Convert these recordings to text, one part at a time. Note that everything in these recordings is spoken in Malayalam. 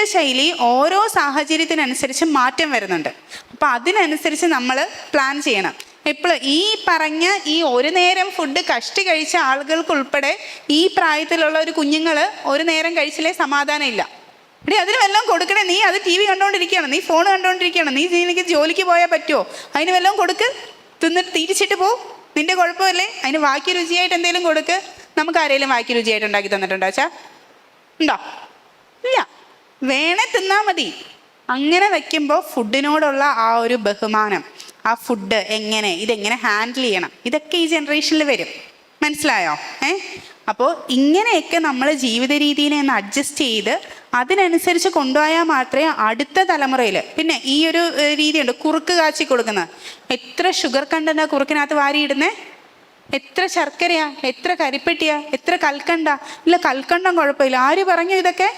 ജീവിതശൈലി ഓരോ സാഹചര്യത്തിനനുസരിച്ച് മാറ്റം വരുന്നുണ്ട്. അപ്പം അതിനനുസരിച്ച് നമ്മൾ പ്ലാൻ ചെയ്യണം. ഇപ്പോൾ ഈ പറഞ്ഞ ഈ ഒരു നേരം ഫുഡ് കഷ്ടി കഴിച്ച ആളുകൾക്ക് ഉൾപ്പെടെ ഈ പ്രായത്തിലുള്ള ഒരു കുഞ്ഞുങ്ങൾ ഒരു നേരം കഴിച്ചില്ലേ സമാധാനം ഇല്ല എടി അതിന് വല്ലതും കൊടുക്കണേ? നീ അത് ടി വി കണ്ടുകൊണ്ടിരിക്കുകയാണ് നീ ഫോൺ കണ്ടുകൊണ്ടിരിക്കുകയാണ് നീ നിനക്ക് ജോലിക്ക് പോയാൽ പറ്റുമോ അതിന് വല്ലതും കൊടുക്ക്. തിന്നിട്ട് തിരിച്ചിട്ട് പോ. നിന്റെ കുഴപ്പമല്ലേ? അതിന് വാക്യ രുചിയായിട്ട് എന്തെങ്കിലും കൊടുക്ക്. നമുക്ക് ആരെങ്കിലും വാക്യ രുചിയായിട്ട് ഉണ്ടാക്കി തന്നിട്ടുണ്ടോ അച്ഛാ? ഉണ്ടോ? വേണേ തിന്നാ മതി. അങ്ങനെ വെക്കുമ്പോൾ ഫുഡിനോടുള്ള ആ ഒരു ബഹുമാനം ആ ഫുഡ് എങ്ങനെ ഇതെങ്ങനെ ഹാൻഡിൽ ചെയ്യണം ഇതൊക്കെ ഈ ജനറേഷനിൽ വരും. മനസ്സിലായോ? ഏ? അപ്പോൾ ഇങ്ങനെയൊക്കെ നമ്മൾ ജീവിത രീതിയിൽ ഒന്ന് അഡ്ജസ്റ്റ് ചെയ്ത് അതിനനുസരിച്ച് കൊണ്ടുപോയാൽ മാത്രമേ അടുത്ത തലമുറയിൽ പിന്നെ ഈ ഒരു രീതിയുണ്ട് കുറുക്ക് കാച്ചി കൊടുക്കുന്നത്. എത്ര ഷുഗർ കണ്ടന്റാ കുറുക്കിനകത്ത് വാരിയിടുന്നേ? എത്ര ശർക്കരയാ എത്ര കരിപ്പെട്ടിയാ എത്ര കൽക്കണ്ട? ഇല്ല കൽക്കണ്ടം കുഴപ്പമില്ല. ആര് പറഞ്ഞു ഇതൊക്കെ?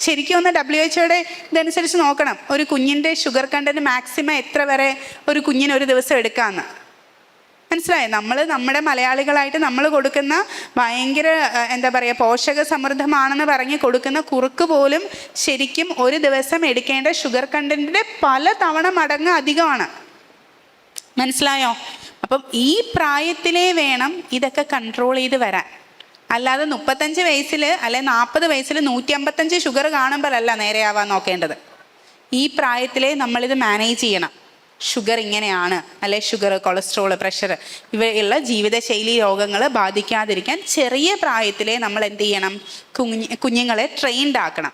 ശരിക്കും ഒന്ന് ഡബ്ല്യു എച്ച്ഒയുടെ ഇതനുസരിച്ച് നോക്കണം. ഒരു കുഞ്ഞിന്റെ ഷുഗർ കണ്ടന്റ് മാക്സിമം എത്ര വരെ ഒരു കുഞ്ഞിന് ഒരു ദിവസം എടുക്കാമെന്ന് മനസ്സിലായോ? നമ്മൾ നമ്മുടെ മലയാളികളായിട്ട് നമ്മൾ കൊടുക്കുന്ന ഭയങ്കര എന്താ പറയുക പോഷക സമൃദ്ധമാണെന്ന് പറഞ്ഞ് കൊടുക്കുന്ന കുറുക്ക് പോലും ശരിക്കും ഒരു ദിവസം എടുക്കേണ്ട ഷുഗർ കണ്ടന്റിന്റെ പല തവണ മടങ്ങ് അധികമാണ്. മനസ്സിലായോ? അപ്പം ഈ പ്രായത്തിലേ വേണം ഇതൊക്കെ കൺട്രോൾ ചെയ്ത് വരാൻ. അല്ലാതെ മുപ്പത്തഞ്ച് വയസ്സിൽ അല്ലെ നാൽപ്പത് വയസ്സിൽ നൂറ്റി അമ്പത്തഞ്ച് ഷുഗർ കാണുമ്പോഴല്ല നേരെയാവാൻ നോക്കേണ്ടത്. ഈ പ്രായത്തിലെ നമ്മളിത് മാനേജ് ചെയ്യണം. ഷുഗർ ഇങ്ങനെയാണ്. അല്ലെ ഷുഗർ കൊളസ്ട്രോൾ പ്രഷർ ഇവയുള്ള ജീവിതശൈലി രോഗങ്ങൾ ബാധിക്കാതിരിക്കാൻ ചെറിയ പ്രായത്തിലെ നമ്മൾ എന്ത് ചെയ്യണം? കുഞ്ഞ് കുഞ്ഞുങ്ങളെ ട്രെയിൻഡ് ആക്കണം.